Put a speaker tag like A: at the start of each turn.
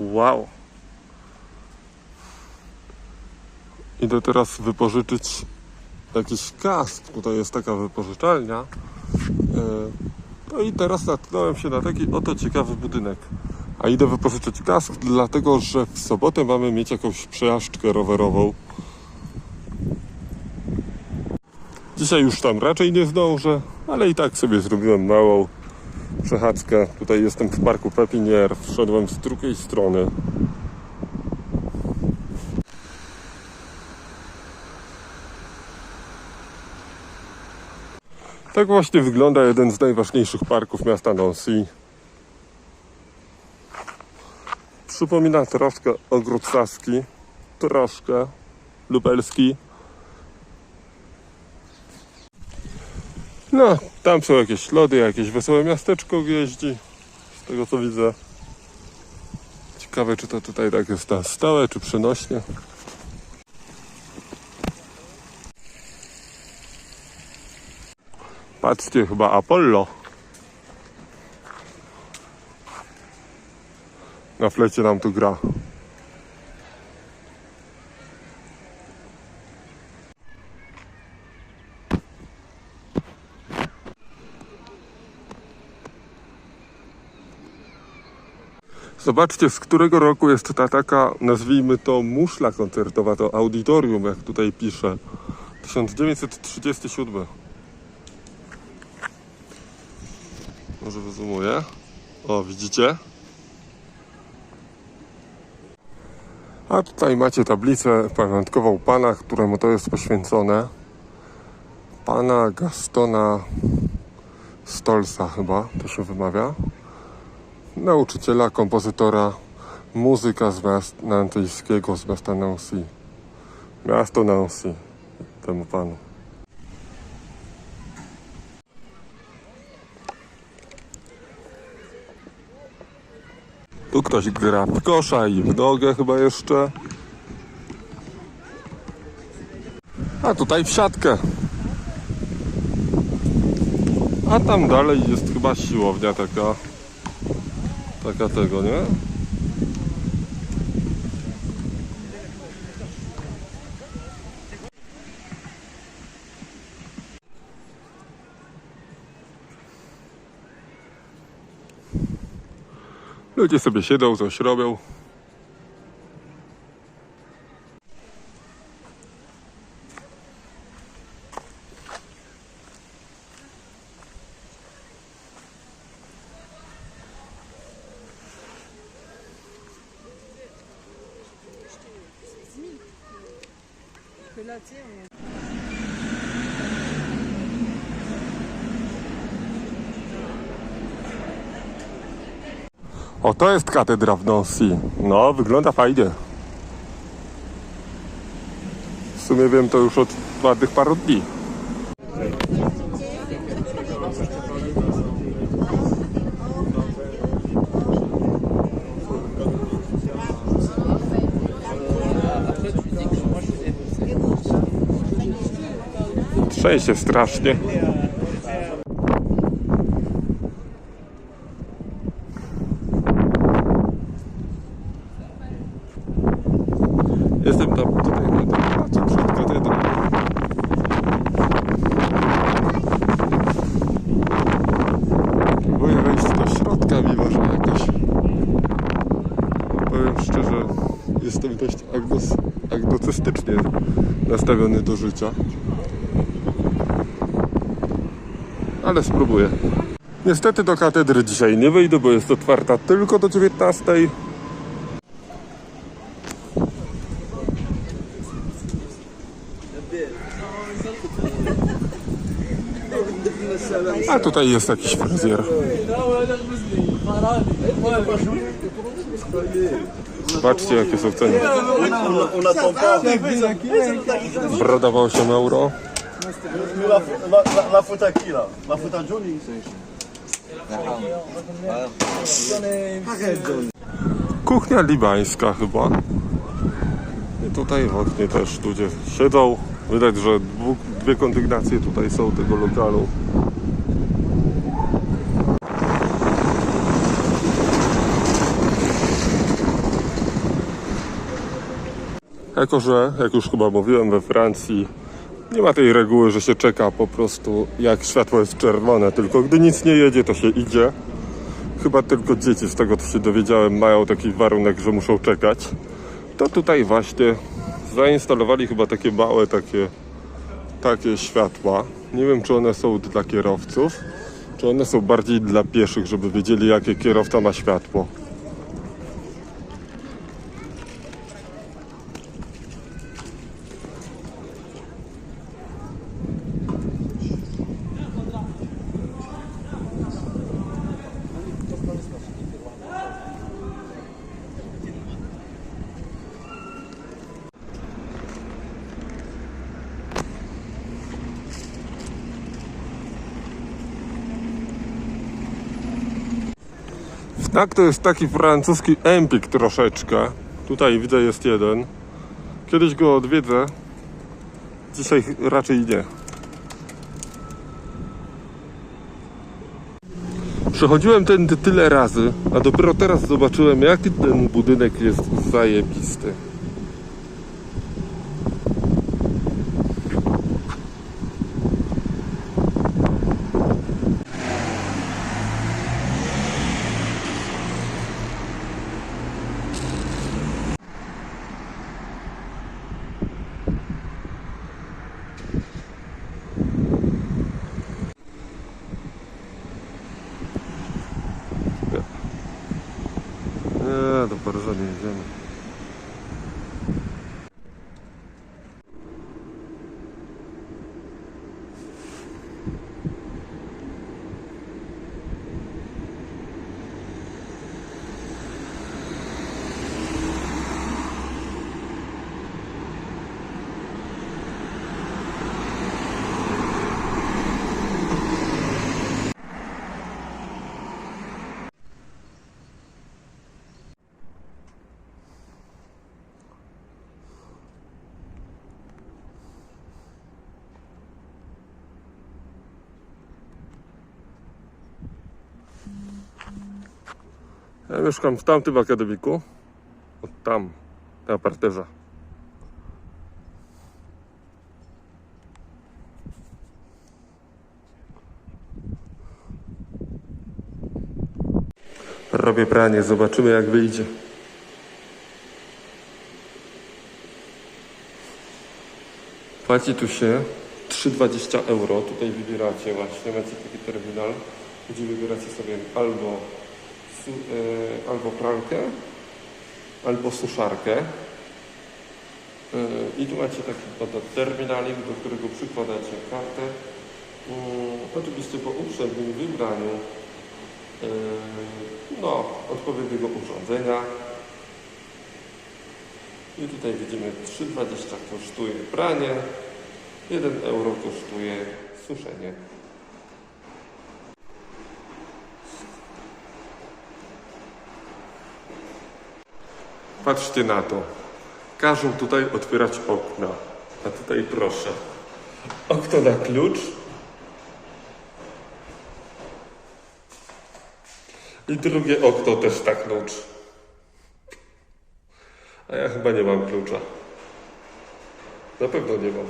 A: Wow. Idę teraz wypożyczyć jakiś kask. Tutaj jest taka wypożyczalnia. E, No i teraz natknąłem się na taki oto ciekawy budynek. A idę wypożyczyć kask, dlatego że w sobotę mamy mieć jakąś przejażdżkę rowerową. Dzisiaj już tam raczej nie zdążę, ale i tak sobie zrobiłem małą przechadzkę. Tutaj jestem w parku Pepinier, wszedłem z drugiej strony. Tak właśnie wygląda jeden z najważniejszych parków miasta Nancy. Przypomina troszkę ogród Saski, troszkę lubelski. No, tam są jakieś ślady, jakieś wesołe miasteczko jeździ, z tego co widzę. Ciekawe, czy to tutaj tak jest na stałe, czy przenośnie. Patrzcie, chyba Apollo. Na flecie nam tu gra. Zobaczcie, z którego roku jest ta taka, nazwijmy to, muszla koncertowa, to audytorium, jak tutaj pisze. 1937. Może wyzumuję. O, widzicie? A tutaj macie tablicę pamiątkową pana, któremu to jest poświęcone. Pana Gastona Stolsa chyba, to się wymawia. Nauczyciela, kompozytora, muzyka z miast nantyjskiego, z miasta Nancy. Miasto Nancy, temu panu. Tu ktoś gra w kosza i w nogę chyba jeszcze. A tutaj w siatkę. A tam dalej jest chyba siłownia taka. Taka tego, nie? Ludzie sobie siedzą, coś robią. O, to jest katedra w Nancy. No, wygląda fajnie. W sumie wiem to już od ładnych paru dni. Trzęsie strasznie. Jestem tam tutaj na tym placu przed katedrą. Próbuję wejść do środka, mimo że jakoś powiem szczerze, jestem dość agnos, nastawiony do życia. Ale spróbuję. Niestety do katedry dzisiaj nie wyjdę, bo jest otwarta tylko do 19. A tutaj jest jakiś fryzjer. Zobaczcie jakie są ceny. Broda ma 8 euro.
B: La, la, la, la Johnny
A: Kuchnia libańska chyba. I tutaj w oknie też ludzie siedzą. Widać, że dwie kondygnacje tutaj są tego lokalu. Jako, że, jak już chyba mówiłem, we Francji nie ma tej reguły, że się czeka po prostu jak światło jest czerwone, tylko gdy nic nie jedzie, to się idzie. Chyba tylko dzieci, z tego co się dowiedziałem, mają taki warunek, że muszą czekać. To tutaj właśnie zainstalowali chyba takie małe, takie, takie światła. Nie wiem, czy one są dla kierowców, czy one są bardziej dla pieszych, żeby wiedzieli, jakie kierowca ma światło. Tak, to jest taki francuski empik troszeczkę. Tutaj widzę jest jeden. Kiedyś go odwiedzę. Dzisiaj raczej nie. Przechodziłem tędy tyle razy, a dopiero teraz zobaczyłem, jaki ten budynek jest zajebisty. Nie, do Paryża Ja mieszkam w tamtym akademiku. Od tam, na parterze. Robię pranie, zobaczymy jak wyjdzie. Płaci tu się 3,20 euro. Tutaj wybieracie właśnie, macie taki terminal, gdzie wybieracie sobie albo albo pralkę, albo suszarkę. E, I tu macie taki terminalik, do którego przykładacie kartę. Mm, oczywiście po uprzednim wybraniu e, no, odpowiedniego urządzenia. I tutaj widzimy 3,20 kosztuje pranie, 1 euro kosztuje suszenie. Patrzcie na to. Każą tutaj otwierać okna. A tutaj proszę. Okno na klucz. I drugie okno też na klucz. A ja chyba nie mam klucza. Na pewno nie mam.